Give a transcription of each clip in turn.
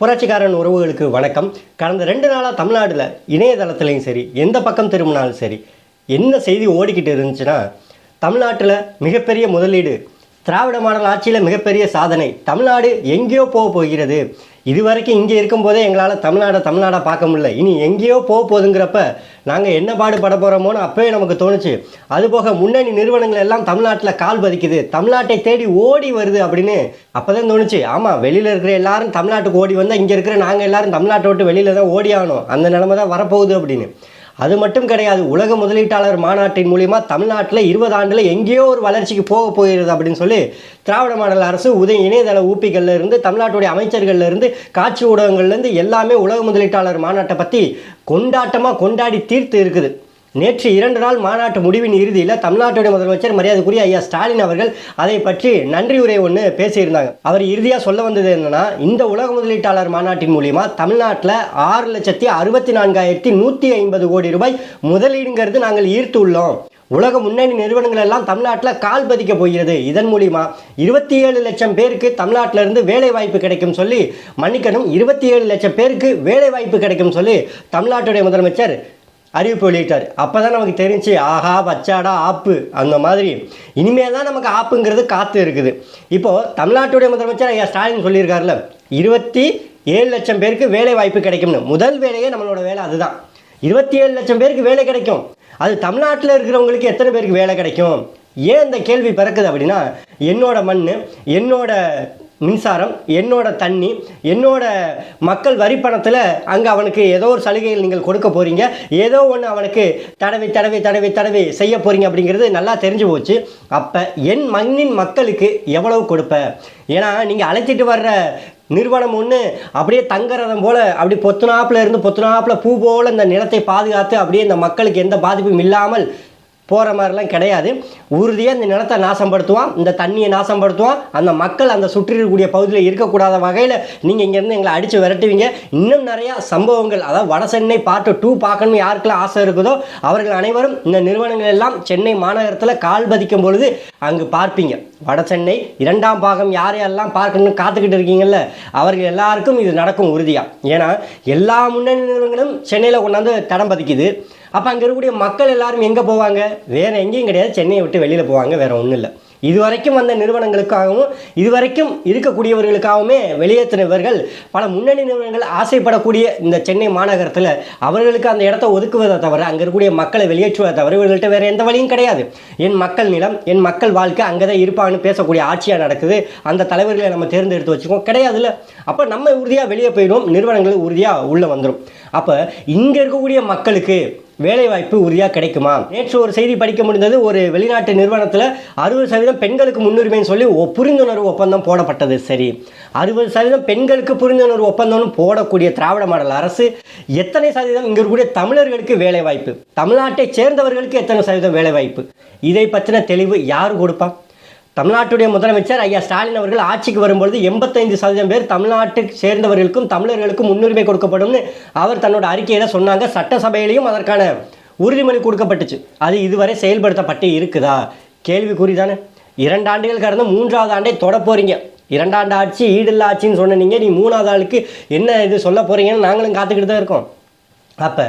புரட்சிக்காரன் உறவுகளுக்கு வணக்கம். கடந்த ரெண்டு நாளாக தமிழ்நாட்டில் இணையதளத்துலையும் சரி எந்த பக்கம் திரும்பினாலும் சரி என்ன செய்தி ஓடிக்கிட்டு இருந்துச்சுன்னா தமிழ்நாட்டில் மிகப்பெரிய முதலீடு திராவிட மாடல் ஆட்சியில் மிகப்பெரிய சாதனை தமிழ்நாடு எங்கேயோ போக போகிறது. இதுவரைக்கும் இங்கே இருக்கும்போதே எங்களால் தமிழ்நாடை தமிழ்நாடாக பார்க்க முடியல. இனி எங்கேயோ போக போகுதுங்கிறப்ப நாங்கள் என்ன பாடுபட போகிறோமோன்னு அப்போவே நமக்கு தோணுச்சு. அதுபோக முன்னணி நிறுவனங்கள் எல்லாம் தமிழ்நாட்டில் கால் பதிக்குது. தமிழ்நாட்டை தேடி ஓடி வருது அப்படின்னு அப்போ தான் தோணுச்சு. ஆமாம் வெளியில் இருக்கிற எல்லாரும் தமிழ்நாட்டுக்கு ஓடி வந்தால் இங்கே இருக்கிற நாங்கள் எல்லாரும் தமிழ்நாட்டை விட்டு வெளியில் தான் ஓடி ஆகணும். அந்த நிலமை தான் வரப்போகுது அப்படின்னு. அது மட்டும் கிடையாது உலக முதலீட்டாளர் மாநாட்டின் மூலிமா தமிழ்நாட்டில் இருபது ஆண்டில் எங்கேயோ ஒரு வளர்ச்சிக்கு போக போகிறது அப்படின்னு சொல்லி திராவிட மாடல் அரசு உதய இணையதள ஊப்பிகள்ல இருந்து தமிழ்நாட்டுடைய அமைச்சர்கள்ல இருந்து காட்சி ஊடகங்கள்லேருந்து எல்லாமே உலக முதலீட்டாளர் மாநாட்டை பற்றி கொண்டாட்டமாக கொண்டாடி தீர்த்து இருக்குது. நேற்று இரண்டு நாள் மாநாட்டு முடிவின் இறுதியில் தமிழ்நாட்டுடைய முதலமைச்சர் மரியாதைக்குரிய ஐயா ஸ்டாலின் அவர்கள் அதை பற்றி நன்றி உரை ஒன்று பேசியிருந்தாங்க. அவர் இறுதியாக சொல்ல வந்தது என்னன்னா இந்த உலக முதலீட்டாளர் மாநாட்டின் மூலிமா தமிழ்நாட்டில் ஆறு லட்சத்தி அறுபத்தி நான்காயிரத்தி நூற்றி ஐம்பது கோடி ரூபாய் முதலீடுங்கிறது நாங்கள் ஈர்த்து உள்ளோம். உலக முன்னணி நிறுவனங்கள் எல்லாம் தமிழ்நாட்டில் கால் பதிக்க போகிறது. இதன் மூலிமா இருபத்தி ஏழு லட்சம் பேருக்கு தமிழ்நாட்டிலிருந்து வேலை வாய்ப்பு கிடைக்கும் சொல்லி மன்னிக்கணும் இருபத்தி ஏழு லட்சம் பேருக்கு வேலை வாய்ப்பு கிடைக்கும் சொல்லி தமிழ்நாட்டுடைய முதலமைச்சர் அறிவிப்பு வெளியிட்டார். அப்போ தான் நமக்கு தெரிஞ்சு ஆஹா பச்சாடா ஆப்பு அந்த மாதிரி. இனிமேல் தான் நமக்கு ஆப்புங்கிறது காத்து இருக்குது. இப்போது தமிழ்நாட்டுடைய முதலமைச்சர் ஐயா ஸ்டாலின் சொல்லியிருக்காருல இருபத்தி ஏழு லட்சம் பேருக்கு வேலை வாய்ப்பு கிடைக்கும்னு. முதல் வேலையே நம்மளோட வேலை அதுதான். இருபத்தி ஏழு லட்சம் பேருக்கு வேலை கிடைக்கும். அது தமிழ்நாட்டில் இருக்கிறவங்களுக்கு எத்தனை பேருக்கு வேலை கிடைக்கும்? ஏன் இந்த கேள்வி பிறக்குது அப்படின்னா என்னோட மண் என்னோட மின்சாரம் என்னோட தண்ணி என்னோட மக்கள் வரி பணத்தில் அங்கே அவனுக்கு ஏதோ ஒரு சலுகைகள் நீங்கள் கொடுக்க போகிறீங்க ஏதோ ஒன்று அவனுக்கு தடவி தடவி தடவி தடவி செய்ய போகிறீங்க அப்படிங்கிறது நல்லா தெரிஞ்சு போச்சு. அப்போ என் மண்ணின் மக்களுக்கு எவ்வளவு கொடுப்ப? ஏன்னா நீங்கள் அழைச்சிட்டு வர்ற நிறுவனம் ஒன்று அப்படியே தங்கரதம் போல் அப்படி பொத்துனாப்பில் இருந்து பொத்துனாப்பில் பூ போல் இந்த நிலத்தை பாதுகாத்து அப்படியே இந்த மக்களுக்கு எந்த பாதிப்பும் இல்லாமல் போகிற மாதிரிலாம் கிடையாது. உறுதியாக இந்த நிலத்தை நாசப்படுத்துவான் இந்த தண்ணியை நாசப்படுத்துவான். அந்த மக்கள் அந்த சுற்றி இருக்கக்கூடிய பகுதியில் இருக்கக்கூடாத வகையில் நீங்கள் இங்கேருந்து எங்களை அடித்து விரட்டுவீங்க. இன்னும் நிறையா சம்பவங்கள் அதாவது வட சென்னை பார்ட்டு டூ பார்க்கணும்னு யாருக்கெல்லாம் ஆசை இருக்குதோ அவர்கள் அனைவரும் இந்த நிறுவனங்கள் எல்லாம் சென்னை மாநகரத்தில் கால் பதிக்கும் பொழுது அங்கு பார்ப்பீங்க. வட சென்னை இரண்டாம் பாகம் யாரையெல்லாம் பார்க்கணும்னு காத்துக்கிட்டு இருக்கீங்கல்ல அவர்கள் எல்லாருக்கும் இது நடக்கும் உறுதியாக ஏன்னா எல்லா முன்னணி நிறுவனங்களும் சென்னையில் கொண்டாந்து தடம் பதிக்குது. அப்போ அங்கே இருக்கக்கூடிய மக்கள் எல்லாரும் எங்கே போவாங்க? வேறு எங்கேயும் கிடையாது. சென்னையை விட்டு வெளியில் போவாங்க. வேறு ஒன்றும் இல்லை. இதுவரைக்கும் வந்த நிறுவனங்களுக்காகவும் இதுவரைக்கும் இருக்கக்கூடியவர்களுக்காகவுமே வெளியேற்றினவர்கள் பல முன்னணி நிறுவனங்கள் ஆசைப்படக்கூடிய இந்த சென்னை மாநகரத்தில் அவர்களுக்கு அந்த இடத்த ஒதுக்குவதை தவிர அங்கே இருக்கக்கூடிய மக்களை வெளியேற்றுவதை தவிர இவர்கள்ட்ட வேறு எந்த வழியும் கிடையாது. என் மக்கள் நிலம் என் மக்கள் வாழ்க்கை அங்கே தான் இருப்பாங்கன்னு பேசக்கூடிய ஆட்சியாக நடக்குது. அந்த தலைவர்களை நம்ம தேர்ந்தெடுத்து வச்சுக்கோம் கிடையாதுல்ல. அப்போ நம்ம உறுதியாக வெளியே போயிடும் நிறுவனங்கள் உறுதியாக உள்ளே வந்துடும் அப்போ இங்கே இருக்கக்கூடிய மக்களுக்கு வேலைவாய்ப்பு உறுதியாக கிடைக்குமா? நேற்று ஒரு செய்தி படிக்க முடிந்தது ஒரு வெளிநாட்டு நிறுவனத்தில் அறுபது சதவீதம் பெண்களுக்கு முன்னுரிமைன்னு சொல்லி புரிந்துணர்வு ஒப்பந்தம் போடப்பட்டது. சரி அறுபது சதவீதம் பெண்களுக்கு புரிந்துணர்வு ஒப்பந்தம்னு போடக்கூடிய திராவிட மாடல் அரசு எத்தனை சதவீதம்? இங்கே இருக்கக்கூடிய தமிழர்களுக்கு வேலைவாய்ப்பு. தமிழ்நாட்டை சேர்ந்தவர்களுக்கு எத்தனை சதவீதம் வேலைவாய்ப்பு? இதை பற்றின தெளிவு யார் கொடுப்பா? தமிழ்நாட்டுடைய முதலமைச்சர் ஐயா ஸ்டாலின் அவர்கள் ஆட்சிக்கு வரும்பொழுது எண்பத்தைந்து சதவீதம் பேர் தமிழ்நாட்டை சேர்ந்தவர்களுக்கும் தமிழர்களுக்கும் முன்னுரிமை கொடுக்கப்படும்னு அவர் தன்னோட அறிக்கையில் சொன்னாங்க. சட்டசபையிலையும் அதற்கான உறுதிமொழி கொடுக்கப்பட்டுச்சு. அது இதுவரை செயல்படுத்தப்பட்டு இருக்குதா? கேள்விக்குறி தானே. இரண்டு ஆண்டுகள் கடந்து மூன்றாவது ஆண்டை தொட இரண்டாண்டு ஆட்சி ஈடில்லா ஆட்சின்னு சொன்னீங்க நீ மூணாவது ஆளுக்கு என்ன இது சொல்ல போறீங்கன்னு நாங்களும் காத்துக்கிட்டு தான் இருக்கோம். அப்போ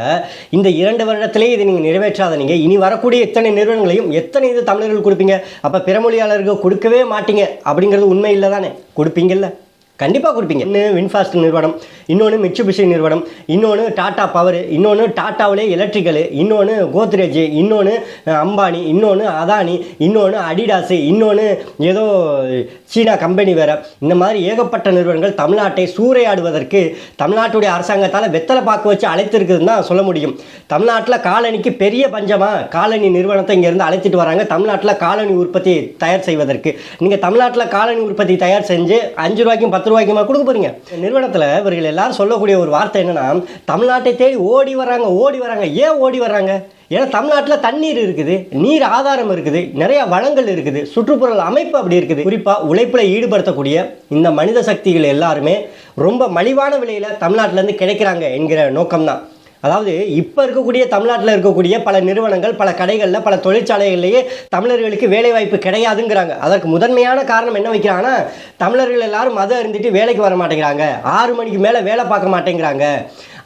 இந்த இரண்டு வருடத்திலே இதை நீங்கள் நிறைவேற்றாத நீங்கள் இனி வரக்கூடிய எத்தனை நிறுவனங்களையும் எத்தனை இது தமிழர்கள் கொடுப்பீங்க? அப்போ பிறமொழியாளருக்கு கொடுக்கவே மாட்டீங்க. அப்படிங்கிறது உண்மை இல்லை தானே கொடுப்பீங்கல்ல. கண்டிப்பாக கொடுப்பீங்க. வின்ஃபாஸ்ட் நிறுவனம். இன்னொன்று மிச்சுபிஷி நிறுவனம் இன்னொன்று டாடா பவர் இன்னொன்று டாட்டாவிலே எலக்ட்ரிக்கலு இன்னொன்று கோத்ரேஜ் இன்னொன்று அம்பானி இன்னொன்று அதானி இன்னொன்று அடிடாஸு இன்னொன்று ஏதோ சீனா கம்பெனி வேறு. இந்த மாதிரி ஏகப்பட்ட நிறுவனங்கள் தமிழ்நாட்டை சூறையாடுவதற்கு தமிழ்நாட்டுடைய அரசாங்கத்தால் வெத்தலை பார்க்க வச்சு அழைத்திருக்குதுன்னு தான் சொல்ல முடியும். தமிழ்நாட்டில் காலனிக்கு பெரிய பஞ்சமாக காலனி நிறுவனத்தை இங்கேருந்து அழைச்சிட்டு வராங்க. தமிழ்நாட்டில் காலனி உற்பத்தி தயார் செய்வதற்கு. நீங்கள் தமிழ்நாட்டில் காலனி உற்பத்தி தயார் செஞ்சு அஞ்சு ரூபாய்க்கும் பத்து ரூபாய்க்குமா கொடுக்க போகிறீங்க நிறுவனத்தில் இவர்கள் எல்லாரும் சொல்லக்கூடிய ஒரு வார்த்தை என்னென்னா தமிழ்நாட்டை தேடி ஓடி வராங்க ஓடி வராங்க ஏன் ஓடி வராங்க ஏன்னா தமிழ்நாட்டில் தண்ணீர் இருக்குது நீர் ஆதாரம் இருக்குது நிறைய வளங்கள் இருக்குது சுற்றுப்புற அமைப்பு அப்படி இருக்குது. குறிப்பாக உழைப்பில் ஈடுபடுத்தக்கூடிய இந்த மனித சக்திகள் எல்லாருமே ரொம்ப மலிவான விலையில் தமிழ்நாட்டிலேருந்து கிடைக்கிறாங்க என்கிற நோக்கம்தான். அதாவது இப்போ இருக்கக்கூடிய தமிழ்நாட்டில் இருக்கக்கூடிய பல நிறுவனங்கள் பல கடைகளில் பல தொழிற்சாலைகள்லேயே தமிழர்களுக்கு வேலைவாய்ப்பு கிடையாதுங்கிறாங்க. அதற்கு முதன்மையான காரணம் என்ன வைக்கிறாங்கன்னா தமிழர்கள் எல்லாரும் மதம் அருந்திட்டு வேலைக்கு வர மாட்டேங்கிறாங்க. ஆறு மணிக்கு மேலே வேலை பார்க்க மாட்டேங்கிறாங்க.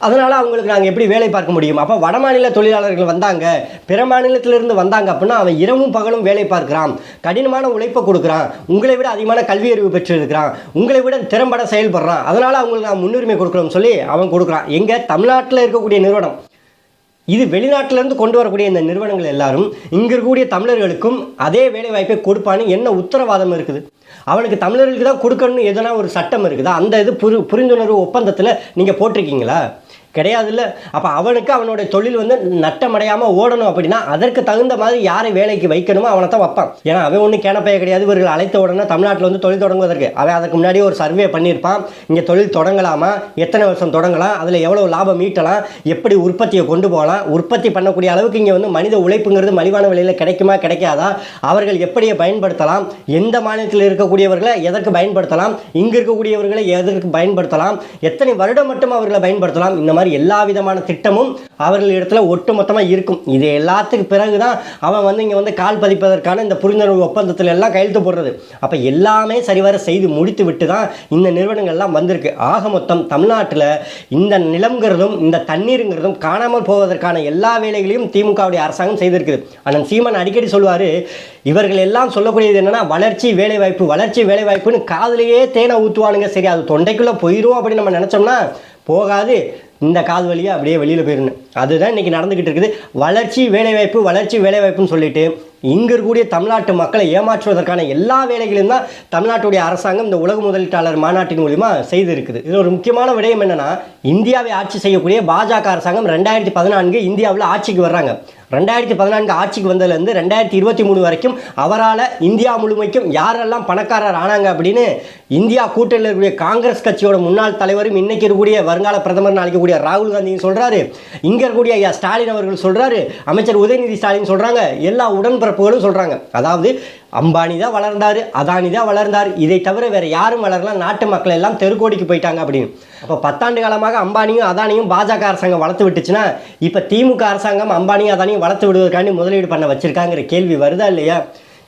அதனால் அவங்களுக்கு நாங்கள் எப்படி வேலை பார்க்க முடியும்? அப்போ வடமாநில தொழிலாளர்கள் வந்தாங்க. பிற மாநிலத்திலிருந்து வந்தாங்க அப்படின்னா அவன் இரவும் பகலும் வேலை பார்க்குறான். கடினமான உழைப்பை கொடுக்குறான். உங்களை விட அதிகமான கல்வி அறிவு பெற்றிருக்கிறான். உங்களை விட திறம்பட செயல்படுறான். அதனால் அவங்களுக்கு நான் முன்னுரிமை கொடுக்குறோம் சொல்லி அவன் கொடுக்குறான். எங்கள் தமிழ்நாட்டில் இருக்கக்கூடிய நிறுவனம். இது வெளிநாட்டிலேருந்து கொண்டு வரக்கூடிய இந்த நிறுவனங்கள் எல்லாரும் இங்கே இருக்கக்கூடிய தமிழர்களுக்கும் அதே வேலைவாய்ப்பை கொடுப்பான்னு என்ன உத்தரவாதம் இருக்குது? அவனுக்கு தமிழர்களுக்கு தான் கொடுக்கணும்னு எதனா ஒரு சட்டம் இருக்குதா? அந்த இது புரி புரிந்துணர்வு ஒப்பந்தத்தில் நீங்கள் போட்டிருக்கீங்களா? கிடையாதுல்ல. அப்போ அவனுக்கு அவனுடைய தொழில் வந்து நட்டமடையாமல் ஓடணும் அப்படின்னா அதற்கு தகுந்த மாதிரி யாரை வேலைக்கு வைக்கணுமோ அவனை தான் வைப்பான். ஏன்னா அவன் ஒன்றும் கேனப்பைய கிடையாது. இவர்கள் அழைத்த உடனே தமிழ்நாட்டில் வந்து தொழில் தொடங்குவதற்கு. அவன் அதுக்கு முன்னாடி ஒரு சர்வே பண்ணியிருப்பான். இங்கே தொழில் தொடங்கலாமா? எத்தனை வருஷம் தொடங்கலாம்? அதில் எவ்வளோ லாபம் ஈட்டலாம்? எப்படி உற்பத்தியை கொண்டு போகலாம்? உற்பத்தி பண்ணக்கூடிய அளவுக்கு இங்கே வந்து மனித உழைப்புங்கிறது மலிவான விலையில் கிடைக்குமா கிடைக்காதா? அவர்கள் எப்படி பயன்படுத்தலாம்? எந்த மாநிலத்தில் இருக்கக்கூடியவர்களை எதற்கு பயன்படுத்தலாம்? இங்கே இருக்கக்கூடியவர்களை எதற்கு பயன்படுத்தலாம்? எத்தனை வருடம் மட்டும் அவர்களை பயன்படுத்தலாம்? இந்த மாதிரி எல்லா விதமான திட்டமும் அவர்களிடத்தில் ஒட்டுமொத்தமாக இருக்கும். இது எல்லாத்துக்கு பிறகு தான் அவன் வந்து இங்கே வந்து கால் பதிப்பதற்கான இந்த புரிந்துணர்வு ஒப்பந்தத்தில் எல்லாம் கையெழுத்து போடுறது. அப்போ எல்லாமே சரிவர செய்து முடித்து விட்டு தான் இந்த நிறுவனங்கள்லாம் வந்திருக்கு. ஆக மொத்தம் தமிழ்நாட்டில் இந்த நிலம்ங்கிறதும் இந்த தண்ணீருங்கிறதும் காணாமல் போவதற்கான எல்லா வேலைகளையும் திமுகவுடைய அரசாங்கம் செய்திருக்குது. அண்ணன் சீமான் அடிக்கடி சொல்லுவார் இவர்கள் எல்லாம் சொல்லக்கூடியது என்னென்னா வளர்ச்சி வேலைவாய்ப்பு வளர்ச்சி வேலைவாய்ப்புன்னு காதலையே தேனை ஊற்றுவானுங்க சரி அது தொண்டைக்குள்ளே போயிடும் அப்படின்னு நம்ம நினச்சோம்னா போகாது. இந்த காது வழியாக அப்படியே வெளியில் போயிடணும். அதுதான் இன்றைக்கி நடந்துக்கிட்டு இருக்குது. வளர்ச்சி வேலைவாய்ப்பு வளர்ச்சி வேலைவாய்ப்புன்னு சொல்லிட்டு இங்கே இருக்கக்கூடிய தமிழ்நாட்டு மக்களை ஏமாற்றுவதற்கான எல்லா வேலைகளையும் தான் தமிழ்நாட்டுடைய அரசாங்கம் இந்த உலக முதலீட்டாளர் மாநாட்டின் மூலிமா செய்திருக்குது. இதில் ஒரு முக்கியமான விடயம் என்னென்னா இந்தியாவை ஆட்சி செய்யக்கூடிய பாஜக அரசாங்கம் ரெண்டாயிரத்தி பதினான்கு இந்தியாவில் ஆட்சிக்கு வர்றாங்க. ரெண்டாயிரத்தி பதினான்கு ஆட்சிக்கு வந்ததுலேருந்து ரெண்டாயிரத்தி இருபத்தி மூணு வரைக்கும் அவரால் இந்தியா முழுமைக்கும் யாரெல்லாம் பணக்காரர் ஆனாங்க அப்படின்னு இந்தியா கூட்டணியில் இருக்கக்கூடிய காங்கிரஸ் கட்சியோட முன்னாள் தலைவரும் இன்னைக்கு இருக்கக்கூடிய வருங்கால பிரதமர் அழைக்கக்கூடிய ராகுல் காந்தியும் சொல்கிறாரு இங்கே இருக்கக்கூடிய ஐயா ஸ்டாலின் அவர்கள் சொல்கிறாரு அமைச்சர் உதயநிதி ஸ்டாலின் சொல்கிறாங்க எல்லா உடன்பிறப்புகளும் சொல்கிறாங்க அதாவது அம்பானி தான் வளர்ந்தார் அதானி தான் வளர்ந்தார். இதை தவிர வேறு யாரும் வளரலாம். நாட்டு மக்கள் எல்லாம் தெருக்கோடிக்கு போயிட்டாங்க அப்படின்னு. அப்போ பத்தாண்டு காலமாக அம்பானியும் அதானியும் பாஜக அரசாங்கம் வளர்த்து விட்டுச்சுன்னா இப்போ திமுக அரசாங்கம் அம்பானியும் அதானியும் வளர்த்து விடுவதற்காண்டி முதலீடு பண்ண வச்சுருக்காங்கிற கேள்வி வருதா இல்லையா?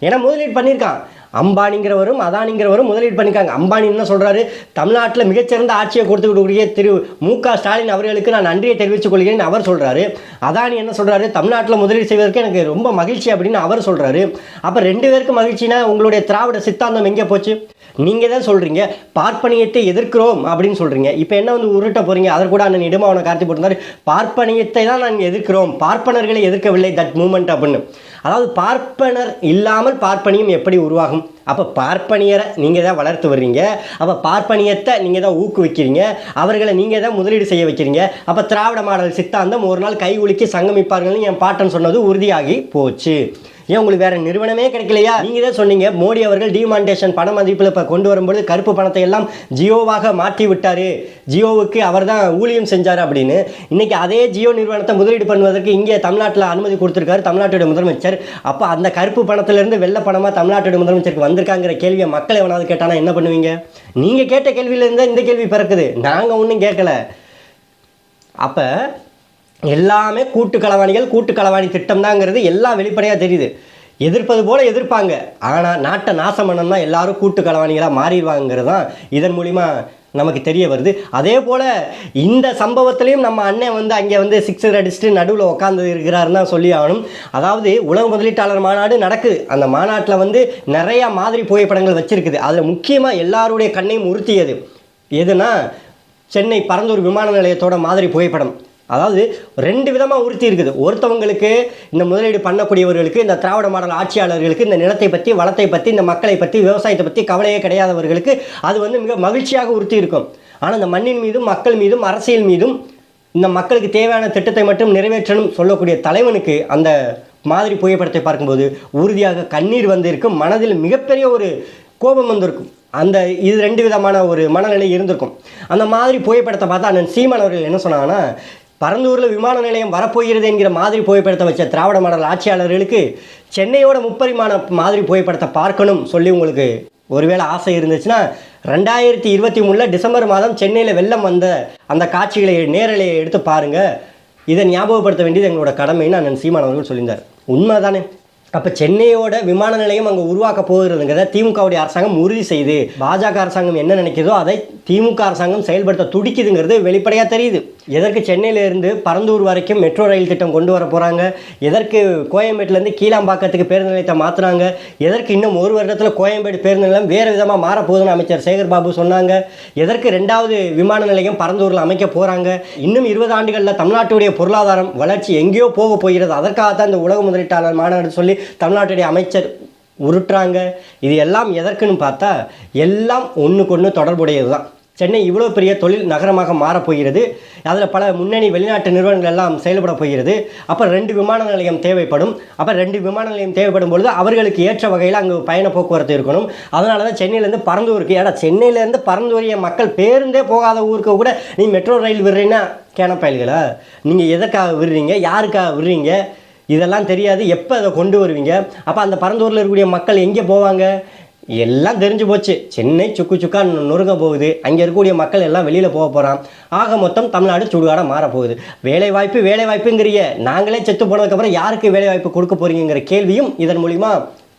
ஏன்னா முதலீடு பண்ணியிருக்கான். அம்பானிங்கிறவரும் அதானிங்கிறவரும் முதலீடு பண்ணிக்காங்க அம்பானி என்ன சொல்கிறாரு தமிழ்நாட்டில் மிகச்சிறந்த ஆட்சியை கொடுத்துக்கூடிய திரு மு க ஸ்டாலின் அவர்களுக்கு நான் நன்றியை தெரிவித்துக் கொள்கிறேன் அவர் சொல்கிறாரு அதானி என்ன சொல்கிறாரு தமிழ்நாட்டில் முதலீடு செய்வதற்கு எனக்கு ரொம்ப மகிழ்ச்சி அப்படின்னு அவர் சொல்கிறாரு அப்போ ரெண்டு பேருக்கு மகிழ்ச்சினா உங்களுடைய திராவிட சித்தாந்தம் எங்கே போச்சு? நீங்கள் தான் சொல்கிறீங்க பார்ப்பனியத்தை எதிர்க்கிறோம் அப்படின்னு சொல்கிறீங்க இப்போ என்ன வந்து உருட்ட போகிறீங்க அதற்கு கூட அண்ணன் இடமாவனை கார்த்தி போட்டிருந்தார். பார்ப்பனியத்தை தான் நாங்கள் எதிர்க்கிறோம். பார்ப்பனர்களை எதிர்க்கவில்லை தட் மூமெண்ட் அப்படின்னு. அதாவது பார்ப்பனர் இல்லாமல் பார்ப்பனியம் எப்படி உருவாகும்? அப்போ பார்ப்பனியரை நீங்கள் தான் வளர்த்து வர்றீங்க. அப்போ பார்ப்பனியத்தை நீங்கள் தான் ஊக்குவிக்கிறீங்க. அவர்களை நீங்கள் தான் முதலீடு செய்ய வைக்கிறீங்க. அப்போ திராவிட மாடல் சித்தாந்தம் ஒரு நாள் கை உலுக்கி சங்கமிப்பார்கள்னு என் பாட்டன் சொன்னது உறுதியாகி போச்சு. ஏன் உங்களுக்கு வேற நிறுவனமே கிடைக்கலையா? நீங்க தான் சொன்னீங்க மோடி அவர்கள் டிமாண்டேஷன் பண மதிப்பில் இப்போ கொண்டு வரும்போது கருப்பு பணத்தை எல்லாம் ஜியோவாக மாற்றி விட்டாரு. ஜியோவுக்கு அவர் தான் ஊழியம் செஞ்சார் அப்படின்னு. இன்னைக்கு அதே ஜியோ நிறுவனத்தை முதலீடு பண்ணுவதற்கு இங்கே தமிழ்நாட்டில் அனுமதி கொடுத்துருக்காரு தமிழ்நாட்டுடைய முதலமைச்சர். அப்போ அந்த கருப்பு பணத்திலிருந்து வெள்ள பணமாக தமிழ்நாட்டுடைய முதலமைச்சருக்கு வந்திருக்காங்கிற கேள்வியை மக்கள் எவனாவது கேட்டானா என்ன பண்ணுவீங்க? நீங்கள் கேட்ட கேள்வியிலேருந்து இந்த கேள்வி பிறக்குது. நாங்கள் ஒன்றும் கேட்கல. அப்போ எல்லாமே கூட்டு களவாணிகள் கூட்டு களவாணி திட்டம் தாங்கிறது எல்லாம் வெளிப்படையாக தெரியுது. எதிர்ப்பது போல் எதிர்ப்பாங்க. ஆனால் நாட்டை நாசம் பண்ணணும்னா எல்லாரும் கூட்டு களவாணிகளாக மாறிடுவாங்கிறது தான் இதன் மூலிமா நமக்கு தெரிய வருது. அதே போல் இந்த சம்பவத்திலையும் நம்ம அண்ணன் வந்து அங்கே வந்து சிக்ஸர் அடிச்சுட்டு நடுவில் உட்காந்து இருக்கிறாருன்னு தான் சொல்லி ஆகணும். அதாவது உலக முதலீட்டாளர் மாநாடு நடக்குது. அந்த மாநாட்டில் வந்து நிறையா மாதிரி புகைப்படங்கள் வச்சுருக்குது. அதில் முக்கியமாக எல்லாருடைய கண்ணையும் உறுத்தியது. எதுனா சென்னை பரந்தூர் விமான நிலையத்தோட மாதிரி புகைப்படம். அதாவது ரெண்டு விதமாக உறுத்தி இருக்குது. ஒருத்தவங்களுக்கு இந்த முதலீடு பண்ணக்கூடியவர்களுக்கு இந்த திராவிட மாடல் ஆட்சியாளர்களுக்கு இந்த நிலத்தை பற்றி வளத்தை பற்றி இந்த மக்களை பற்றி விவசாயத்தை பற்றி கவலையே கிடையாதவர்களுக்கு அது வந்து மிக மகிழ்ச்சியாக உறுத்தி இருக்கும். ஆனால் இந்த மண்ணின் மீதும் மக்கள் மீதும் அரசியல் மீதும் இந்த மக்களுக்கு தேவையான திட்டத்தை மட்டும் நிறைவேற்றணும் சொல்லக்கூடிய தலைவனுக்கு அந்த மாதிரி புகைப்படத்தை பார்க்கும்போது உறுதியாக கண்ணீர் வந்திருக்கும் மனதில் மிகப்பெரிய ஒரு கோபம் வந்திருக்கும். அந்த இது ரெண்டு விதமான ஒரு மனநிலை இருந்திருக்கும். அந்த மாதிரி புகைப்படத்தை பார்த்தா அண்ணன் சீமான் அவர்கள் என்ன சொன்னாங்கன்னா பரந்தூரில் விமான நிலையம் வரப்போகிறது என்கிற மாதிரி புகைப்படத்தை வச்ச திராவிட மாடல் ஆட்சியாளர்களுக்கு சென்னையோட முப்பரிமாண மாதிரி புகைப்படத்தை பார்க்கணும் சொல்லி உங்களுக்கு ஒருவேளை ஆசை இருந்துச்சுன்னா ரெண்டாயிரத்தி இருபத்தி மூணில் டிசம்பர் மாதம் சென்னையில் வெள்ளம் வந்த அந்த காட்சிகளை நேரலையை எடுத்து பாருங்கள் இதை ஞாபகப்படுத்த வேண்டியது எங்களோட கடமைன்னு அண்ணன் சீமான் அவர்கள் சொல்லியிருந்தார். உண்மைதானே? அப்போ சென்னையோட விமான நிலையம் அங்கே உருவாக்க போகிறதுங்கிறத திமுகவுடைய அரசாங்கம் உறுதி செய்து பாஜக அரசாங்கம் என்ன நினைக்கிறதோ அதை திமுக அரசாங்கம் செயல்படுத்த துடிக்குதுங்கிறது வெளிப்படையாக தெரியுது. எதற்கு சென்னையிலேருந்து பரந்தூர் வரைக்கும் மெட்ரோ ரயில் திட்டம் கொண்டு வர போகிறாங்க எதற்கு கோயம்பேட்டிலேருந்து கீழாம்பாக்கத்துக்கு பேருந்து நிலையத்தை மாற்றுறாங்க எதற்கு இன்னும் ஒரு வருடத்தில் கோயம்பேடு பேருந்து நிலையம் வேறு விதமாக மாறப்போகுதுன்னு அமைச்சர் சேகர் பாபு சொன்னாங்க. எதற்கு ரெண்டாவது விமான நிலையம் பரந்தூரில் அமைக்க போகிறாங்க இன்னும் இருபது ஆண்டுகளில் தமிழ்நாட்டுடைய பொருளாதாரம் வளர்ச்சி எங்கேயோ போக போகிறது. அதற்காக தான் இந்த உலக முதலீட்டாளர் மாநாடு சொல்லி தமிழ்நாட்டுடைய அமைச்சர் உருட்டுறாங்க. இது எல்லாம் எதற்குன்னு பார்த்தா எல்லாம் ஒன்றுக்கு ஒன்று தொடர்புடையது தான் சென்னை இவ்வளோ பெரிய தொழில் நகரமாக மாறப்போகிறது அதில் பல முன்னணி வெளிநாட்டு நிறுவனங்கள் எல்லாம் செயல்பட போகிறது. அப்போ ரெண்டு விமான நிலையம் தேவைப்படும். அப்போ ரெண்டு விமான நிலையம் தேவைப்படும் பொழுது அவர்களுக்கு ஏற்ற வகையில் அங்கே பயண போக்குவரத்து இருக்கணும். அதனால தான் சென்னையிலேருந்து பரந்தூருக்கு ஏன்னா சென்னையிலேருந்து பரந்தூரிய மக்கள் பேருந்தே போகாத ஊருக்கு கூட நீ மெட்ரோ ரயில் விடுறீன்னா கேனப்பயல்களா நீங்கள் எதற்காக விடுறீங்க? யாருக்காக விடுறீங்க? இதெல்லாம் தெரியாது. எப்போ அதை கொண்டு வருவீங்க? அப்போ அந்த பரந்தூரில் இருக்கக்கூடிய மக்கள் எங்கே போவாங்க? எல்லாம் தெரிஞ்சு போச்சு. சென்னை சுக்கு சுக்கா நொறுங்க போகுது. அங்கே இருக்கக்கூடிய மக்கள் எல்லாம் வெளியில் போக போகிறான் ஆக மொத்தம் தமிழ்நாடு சுடுகாடாக மாறப்போகுது போகுது. வேலை வாய்ப்பு வேலை வாய்ப்புங்கிறிய நாங்களே செத்து போனதுக்கப்புறம் யாருக்கு வேலை வாய்ப்பு கொடுக்க போறீங்கிற கேள்வியும் இதன் மூலிமா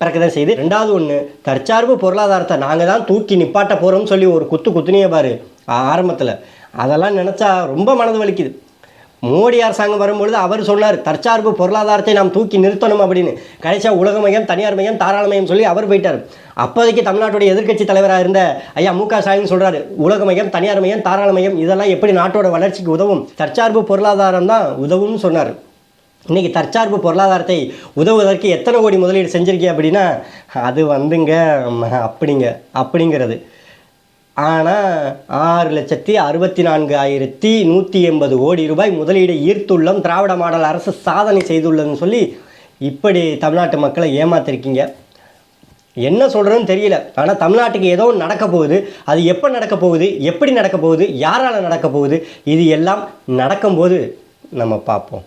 பிறக்க தான் செய்யுது ரெண்டாவது ஒன்று தற்சார்பு பொருளாதாரத்தை நாங்கள் தான் தூக்கி நிப்பாட்ட போகிறோம்னு சொல்லி ஒரு குத்து குத்துனியே பாரு ஆரம்பத்தில். அதெல்லாம் நினச்சா ரொம்ப மனது வலிக்குது. மோடி அரசாங்கம் வரும்பொழுது அவர் சொன்னார் தற்சார்பு பொருளாதாரத்தை நாம் தூக்கி நிறுத்தணும் அப்படின்னு. கடைசியாக உலக மையம் தனியார் மையம் தாராள மையம் சொல்லி அவர் போயிட்டார். அப்போதைக்கு தமிழ்நாட்டுடைய எதிர்க்கட்சி தலைவராக இருந்த ஐயா மு க ஸ்டாலின் சொல்கிறாரு உலக மையம் தனியார் மையம் தாராள மையம் இதெல்லாம் எப்படி நாட்டோட வளர்ச்சிக்கு உதவும்? தற்சார்பு பொருளாதாரம் தான் உதவும்னு சொன்னார். இன்றைக்கி தற்சார்பு பொருளாதாரத்தை உதவுவதற்கு எத்தனை கோடி முதலீடு செஞ்சுருக்கீங்க அப்படின்னா அது வந்துங்க அப்படிங்க அப்படிங்கிறது. ஆனால் ஆறு லட்சத்தி அறுபத்தி நான்கு ஆயிரத்தி நூற்றி எண்பது கோடி ரூபாய் முதலீடு ஈர்த்துள்ளோம். திராவிட மாடல் அரசு சாதனை செய்துள்ளதுன்னு சொல்லி இப்படி தமிழ்நாட்டு மக்களை ஏமாத்திருக்கீங்க. என்ன சொல்கிறதுன்னு தெரியல. ஆனால் தமிழ்நாட்டுக்கு ஏதோ நடக்க போகுது. அது எப்போ நடக்க போகுது? எப்படி நடக்க போகுது? யாரால் நடக்க போகுது? இது எல்லாம் நடக்கும்போது நம்ம பார்ப்போம்.